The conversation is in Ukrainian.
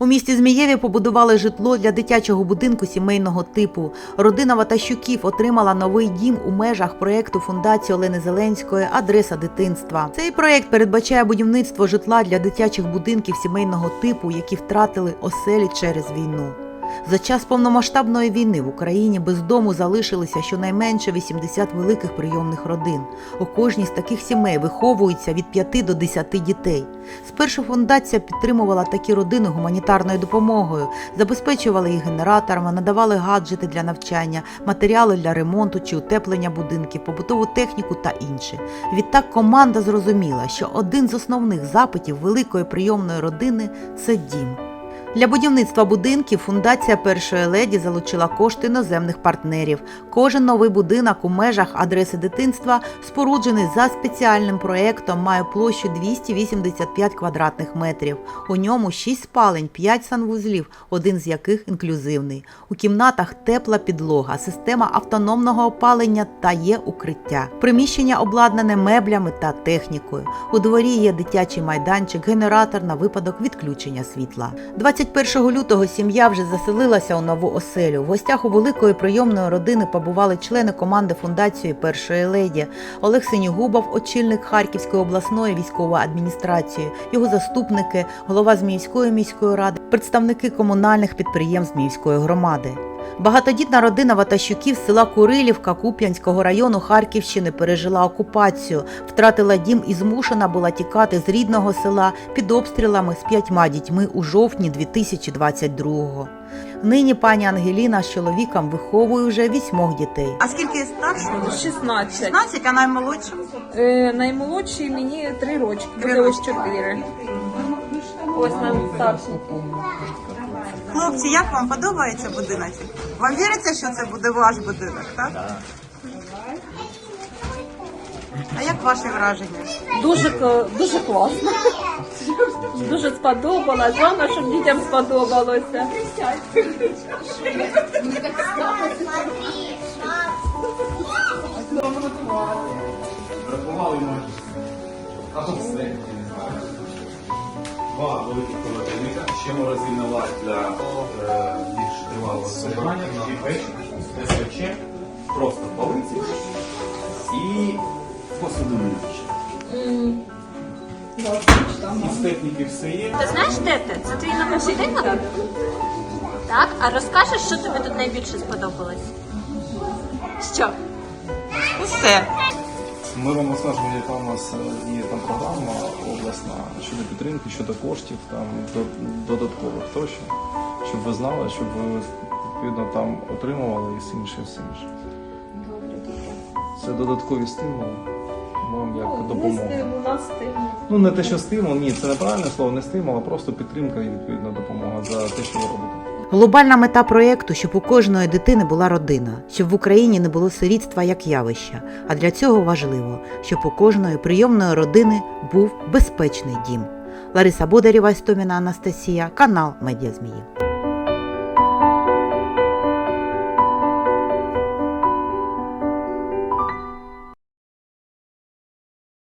У місті Змієві побудували житло для дитячого будинку сімейного типу. Родина Ватащуків отримала новий дім у межах проєкту фундації Олени Зеленської Адреса дитинства. Цей проєкт передбачає будівництво житла для дитячих будинків сімейного типу, які втратили оселі через війну. За час повномасштабної війни в Україні без дому залишилися щонайменше 80 великих прийомних родин. У кожній з таких сімей виховується від 5 до 10 дітей. Спершу фундація підтримувала такі родини гуманітарною допомогою, забезпечувала їх генераторами, надавали гаджети для навчання, матеріали для ремонту чи утеплення будинків, побутову техніку та інше. Відтак команда зрозуміла, що один з основних запитів великої прийомної родини це дім. Для будівництва будинків фундація першої леді залучила кошти іноземних партнерів. Кожен новий будинок у межах адреси дитинства, споруджений за спеціальним проєктом, має площу 285 квадратних метрів. У ньому 6 спалень, 5 санвузлів, один з яких інклюзивний. У кімнатах тепла підлога, система автономного опалення та є укриття. Приміщення обладнане меблями та технікою. У дворі є дитячий майданчик, генератор на випадок відключення світла. 21 лютого сім'я вже заселилася у нову оселю. В гостях у великої прийомної родини побували члени команди фундації першої леді Олег Синігубов, очільник Харківської обласної військової адміністрації, його заступники, голова Зміївської міської ради, представники комунальних підприємств Зміївської громади. Багатодітна родина Ватащуків з села Курилівка Куп'янського району Харківщини пережила окупацію, втратила дім і змушена була тікати з рідного села під обстрілами з п'ятьма дітьми у жовтні 2022-го. Нині пані Ангеліна з чоловіком виховує вже вісьмох дітей. А скільки старшого? 16. 16, а наймолодша? Е, наймолодший мені 3 рочки, буде ось 4. Ось нам старший. Хлопці, як вам подобається будиночок? Вам віриться, що це буде ваш будинок, так? А як ваші враження? Дуже, дуже класно. Дуже сподобалось. Головне, щоб дітям сподобалося. Врахували майже а то все. Два великих холодильника, ще морозильна лад для е, більш тривалого зберігання, і печі, СВЧ, просто полиці і посудомиючі. Із техніки все є. Ти знаєш, де ти? Це твій новий будинок? Так? А розкажеш, що тобі тут найбільше сподобалось? Що? Усе. Ми вам розкажемо, яка у нас е, є там програма обласна щодо підтримки, щодо коштів там додаткових тощо, щоб ви знали, щоб ви відповідно там отримували і все інше, і все інше. Це додаткові стимули вам як допомога. У нас стимул. Ну не те, що стимул, ні, це неправильне слово, не стимул, а просто підтримка і відповідно допомога за те, що ви робите. Глобальна мета проєкту, щоб у кожної дитини була родина, щоб в Україні не було сирітства як явища. А для цього важливо, щоб у кожної прийомної родини був безпечний дім. Лариса Бодарєва, Істоміна Анастасія, канал Медіа Зміїв.